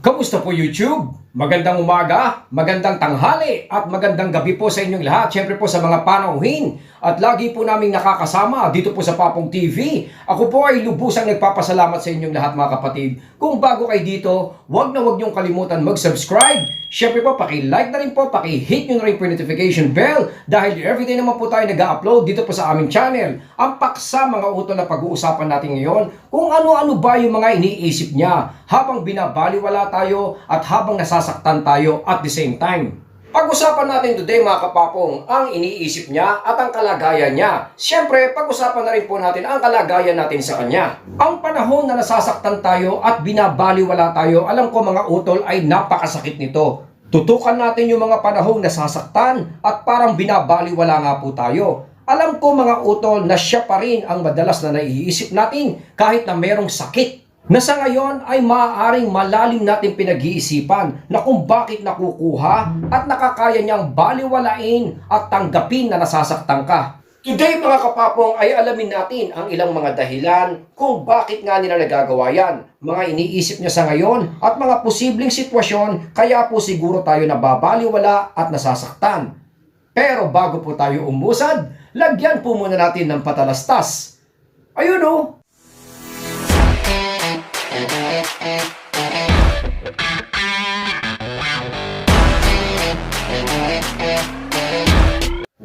Kamusta po YouTube? Magandang umaga, magandang tanghali, at magandang gabi po sa inyong lahat. Siyempre po sa mga panauhin at lagi po naming nakakasama dito po sa Papong TV. Ako po ay lubusang nagpapasalamat sa inyong lahat mga kapatid. Kung bago kayo dito, huwag na huwag niyong kalimutan mag-subscribe. Siyempre po, paki-like na rin po, paki-hit nyo na rin po yung notification bell dahil everyday naman po tayo nag-upload dito po sa aming channel. Ang paksa mga utol na pag-uusapan natin ngayon, kung ano-ano ba yung mga iniisip niya habang binabaliwala tayo at habang nasasaktan tayo at the same time. Pag-usapan natin today mga kapapong ang iniisip niya at ang kalagayan niya. Siyempre, pag-usapan na rin po natin ang kalagayan natin sa kanya. Ang panahon na nasasaktan tayo at binabaliwala tayo, alam ko mga utol ay napakasakit nito. Tutukan natin yung mga panahong nasasaktan at parang binabaliwala nga po tayo. Alam ko mga utol na siya pa rin ang madalas na naiisip natin kahit na merong sakit na sa ngayon ay maaaring malalim natin pinag-iisipan na kung bakit nakukuha at nakakaya niyang baliwalain at tanggapin na nasasaktan ka. Today mga kapapong ay alamin natin ang ilang mga dahilan kung bakit nga nila nagagawa yan. Mga iniisip niya sa ngayon at mga posibleng sitwasyon kaya po siguro tayo nababaliwala at nasasaktan. Pero bago po tayo umusad, lagyan po muna natin ng patalastas. Ayun oh,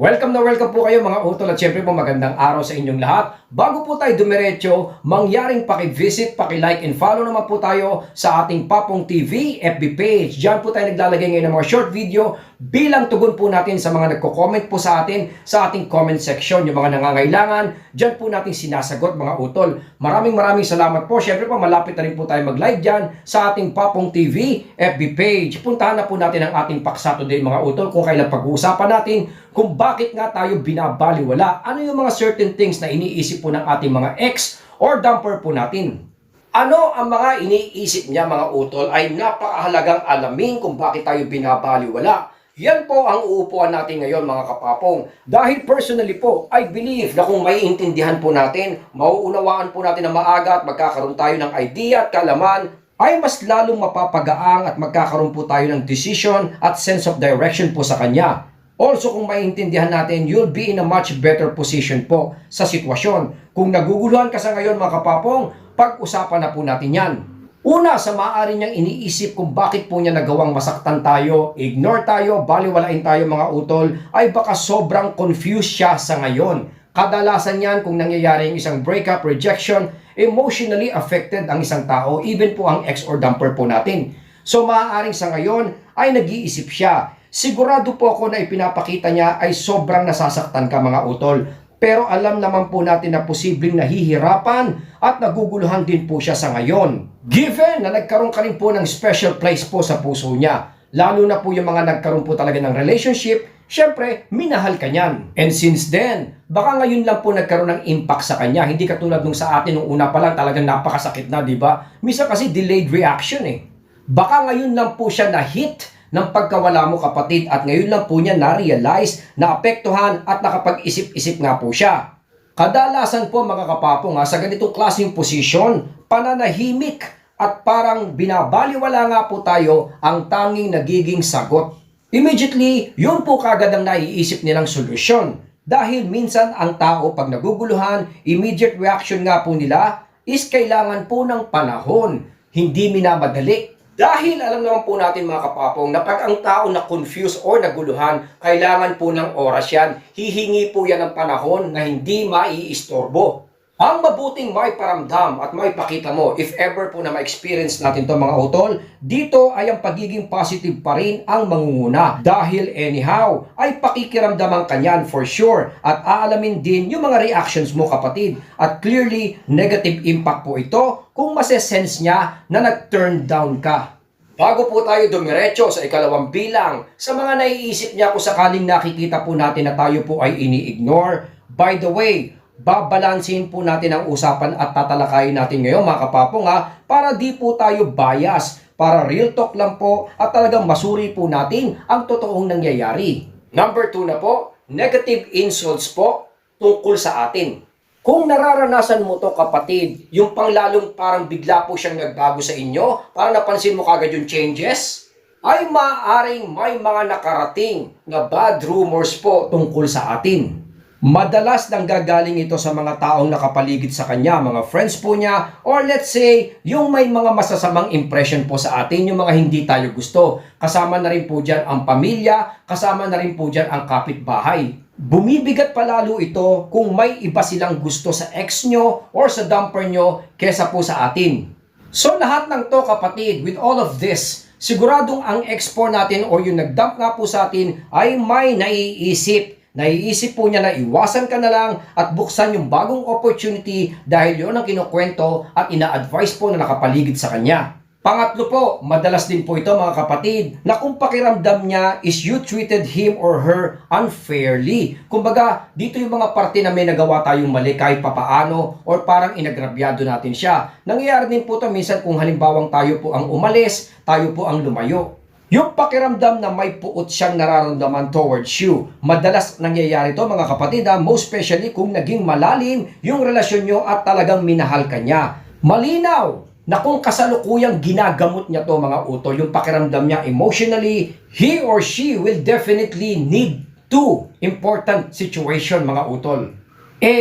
Welcome na welcome po kayo mga utol at syempre po magandang araw sa inyong lahat. Bago po tayo dumiretso, mangyaring paki-visit, paki-like and follow naman po tayo sa ating Papong TV FB page. Diyan po tayo naglalagay ngayon ng mga short video bilang tugon po natin sa mga nagko-comment po sa atin sa ating comment section. Yung mga nangangailangan, diyan po natin sinasagot mga utol. Maraming maraming salamat po. Syempre po malapit na rin po tayo mag-live diyan sa ating Papong TV FB page. Puntahan na po natin ang ating paksa today mga utol kung kailan pag-uusapan natin kung bakit nga tayo binabaliwala. Ano yung mga certain things na iniisip po ng ating mga ex or dumper po natin. Ano ang mga iniisip niya mga utol ay napakahalagang alamin kung bakit tayo binabaliwala. Yan po ang uupuan natin ngayon mga kapapong. Dahil personally po, I believe na kung maiintindihan po natin, mauunawaan po natin na maaga at magkakaroon tayo ng idea at kalaman, ay mas lalong mapapagaang at magkakaroon po tayo ng decision at sense of direction po sa kanya. Also, kung maiintindihan natin, you'll be in a much better position po sa sitwasyon. Kung naguguluhan ka sa ngayon mga kapapong, pag-usapan na po natin yan. Una, sa maaari niyang iniisip kung bakit po niya nagawang masaktan tayo, ignore tayo, baliwalain tayo mga utol, ay baka sobrang confused siya sa ngayon. Kadalasan yan kung nangyayari yung isang breakup, rejection, emotionally affected ang isang tao, even po ang ex or dumper po natin. So maaaring sa ngayon ay nag-iisip siya, Sigurado po ako na ipinapakita niya ay sobrang nasasaktan ka mga utol. Pero alam naman po natin na posibleng nahihirapan at naguguluhan din po siya sa ngayon. Given na nagkaroon ka rin po ng special place po sa puso niya, lalo na po yung mga nagkaroon po talaga ng relationship, syempre, minahal ka niyan. And since then, baka ngayon lang po nagkaroon ng impact sa kanya. Hindi katulad nung sa atin nung una pa lang talagang napakasakit na, di ba? Misa kasi delayed reaction eh. Baka ngayon lang po siya na-hit ng pagkawala mo kapatid at ngayon lang po niya na-realize, naapektuhan at nakapag-isip-isip nga po siya. Kadalasan po mga kapapong ha, sa ganitong klaseng posisyon, pananahimik at parang binabaliwala nga po tayo ang tanging nagiging sagot. Immediately, yun po kagad ang naiisip nilang solusyon. Dahil minsan ang tao pag naguguluhan, immediate reaction nga po nila is kailangan po ng panahon, hindi minamadali. Dahil alam naman po natin mga kapapong na pag ang tao na confused or naguluhan, kailangan po ng oras yan. Hihingi po yan ng panahon na hindi maiistorbo. Ang mabuting may paramdam at may pakita mo, if ever po na ma-experience natin to mga utol, dito ay ang pagiging positive pa rin ang mangunguna. Dahil anyhow, ay pakikiramdaman kanyan for sure at aalamin din yung mga reactions mo kapatid. At clearly, negative impact po ito kung masesense niya na nag-turn down ka. Bago po tayo dumiretso sa ikalawang bilang, sa mga naiisip niya kung sakaling nakikita po natin na tayo po ay ini-ignore, by the way, babalansin po natin ang usapan at tatalakayin natin ngayon mga kapapong ha, para di po tayo bias, para real talk lang po at talagang masuri po natin ang totoong nangyayari. Number two na po, negative insults po tungkol sa atin. Kung nararanasan mo to kapatid, yung panglalong parang bigla po siyang nagbago sa inyo, parang napansin mo kagad yung changes, ay maaring may mga nakarating na bad rumors po tungkol sa atin. Madalas nang gagaling ito sa mga taong nakapaligid sa kanya, mga friends po niya, or let's say, yung may mga masasamang impression po sa atin, yung mga hindi tayo gusto. Kasama na rin po dyan ang pamilya, kasama na rin po dyan ang kapitbahay. Bumibigat palalo ito kung may iba silang gusto sa ex nyo or sa dumper nyo kesa po sa atin. So lahat ng to kapatid, with all of this, siguradong ang ex po natin o yung nagdump nga po sa atin ay may naiisip. Naiisip po niya na iwasan ka na lang at buksan yung bagong opportunity dahil yun ang kinukwento at ina-advise po na nakapaligid sa kanya. Pangatlo po, madalas din po ito mga kapatid, na kung pakiramdam niya is you treated him or her unfairly. Kumbaga, dito yung mga parte na may nagawa tayong mali kahit papaano or parang inagrabyado natin siya. Nangyayari din po ito minsan kung halimbawang tayo po ang umalis, tayo po ang lumayo. Yung pakiramdam na may puot siyang nararamdaman towards you. Madalas nangyayari to mga kapatid, ha? most especially kung naging malalim yung relasyon nyo at talagang minahal ka niya. Malinaw na kung kasalukuyang ginagamot niya to mga utol, yung pakiramdam niya emotionally, he or she will definitely need two important situation mga utol. A.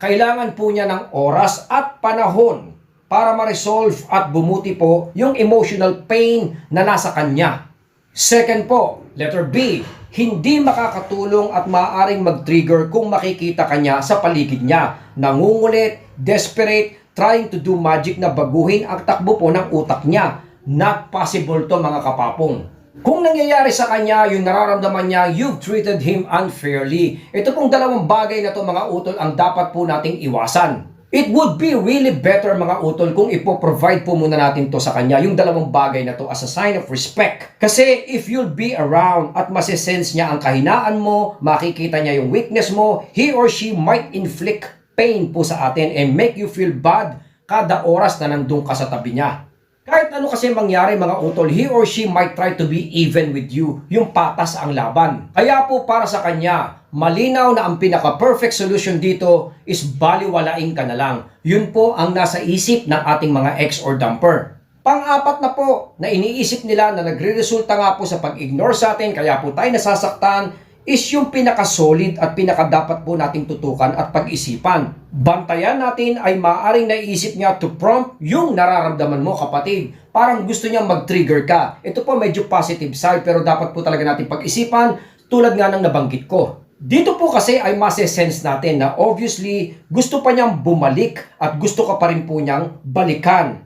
Kailangan po niya ng oras at panahon para ma-resolve at bumuti po yung emotional pain na nasa kanya. Second po, letter B, hindi makakatulong at maaaring mag-trigger kung makikita kanya sa paligid niya. Nangungulit, desperate, trying to do magic na baguhin ang takbo po ng utak niya. Not possible to mga kapapong. Kung nangyayari sa kanya yung nararamdaman niya, you've treated him unfairly. Ito pong dalawang bagay na to mga utol ang dapat po nating iwasan. It would be really better mga utol kung ipo-provide po muna natin to sa kanya, yung dalawang bagay na to as a sign of respect. Kasi if you'll be around at masisense niya ang kahinaan mo, makikita niya yung weakness mo, he or she might inflict pain po sa atin and make you feel bad kada oras na nandun ka sa tabi niya. Kahit ano kasi mangyari mga utol, he or she might try to be even with you. Yung patas ang laban. Kaya po para sa kanya, malinaw na ang pinaka-perfect solution dito is baliwalain ka na lang. Yun po ang nasa isip ng ating mga ex or dumper. Pang-apat na po, na iniisip nila na nagre-resulta nga po sa pag-ignore sa atin, kaya po tayo nasasaktan, is yung pinaka-solid at pinaka-dapat po nating tutukan at pag-isipan. Bantayan natin ay maaaring naiisip niya to prompt yung nararamdaman mo kapatid. Parang gusto niyang mag-trigger ka. Ito po medyo positive side pero dapat po talaga natin pag-isipan tulad nga ng nabanggit ko. Dito po kasi ay sense natin na obviously gusto pa niyang bumalik at gusto ka pa rin po niyang balikan.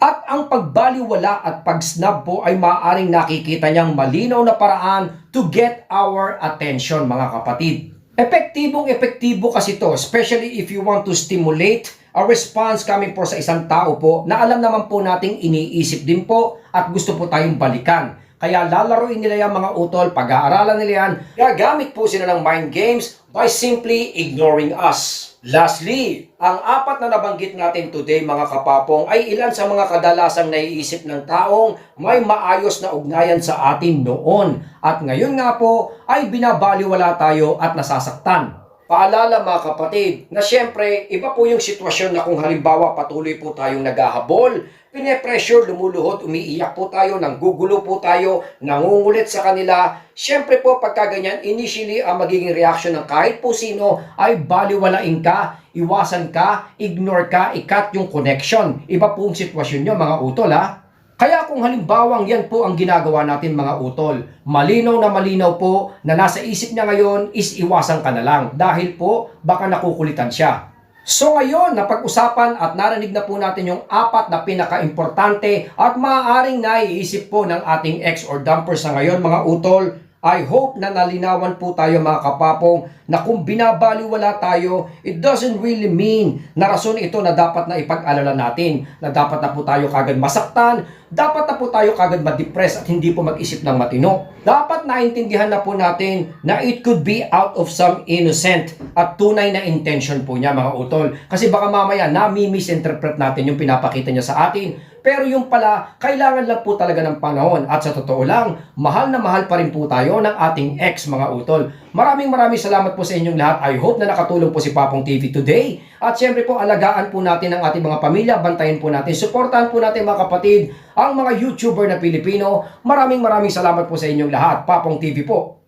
At ang pagbaliwala at pag-snub po ay maaaring nakikita niyang malinaw na paraan to get our attention mga kapatid. Epektibong epektibo kasi to, especially if you want to stimulate a response coming po sa isang tao po na alam naman po nating iniisip din po at gusto po tayong balikan. Kaya lalaroin nila yung mga utol, pag-aaralan nila yan, gagamit po sila ng mind games by simply ignoring us. Lastly, ang apat na nabanggit natin today mga kapapong ay ilan sa mga kadalasang naiisip ng taong may maayos na ugnayan sa atin noon. At ngayon nga po ay binabaliwala tayo at nasasaktan. Paalala mga kapatid na syempre iba po yung sitwasyon na kung halimbawa patuloy po tayong naghahabol, pine-pressure, lumuluhod, umiiyak po tayo, nanggugulo po tayo, nangungulit sa kanila. Syempre po pagka ganyan, initially ang magiging reaction ng kahit po sino ay baliwalain ka, iwasan ka, ignore ka, ikat yung connection. Iba po ang sitwasyon nyo mga utol ha. Kaya kung halimbawang yan po ang ginagawa natin mga utol, malinaw na malinaw po na nasa isip niya ngayon is iwasan ka na lang dahil po baka nakukulitan siya. So ngayon, napag-usapan at narinig na po natin yung apat na pinaka-importante at maaaring naiisip po ng ating ex or dumper sa ngayon mga utol. I hope na nalinawan po tayo mga kapapong na kung binabaliwala tayo, it doesn't really mean na rason ito na dapat na ipag-alala natin, na dapat na po tayo kagad masaktan, dapat na po tayo kagad ma-depress at hindi po mag-isip ng matino. Dapat naintindihan na po natin na it could be out of some innocent at tunay na intention po niya mga utol. Kasi baka mamaya nami-misinterpret natin yung pinapakita niya sa atin Pero yung pala, kailangan lang po talaga ng panahon. At sa totoo lang, mahal na mahal pa rin po tayo ng ating ex mga utol. Maraming maraming salamat po sa inyong lahat. I hope na nakatulong po si Papong TV today. At syempre po, alagaan po natin ang ating mga pamilya, bantayan po natin, suportahan po natin mga kapatid, ang mga YouTuber na Pilipino. Maraming maraming salamat po sa inyong lahat. Papong TV po.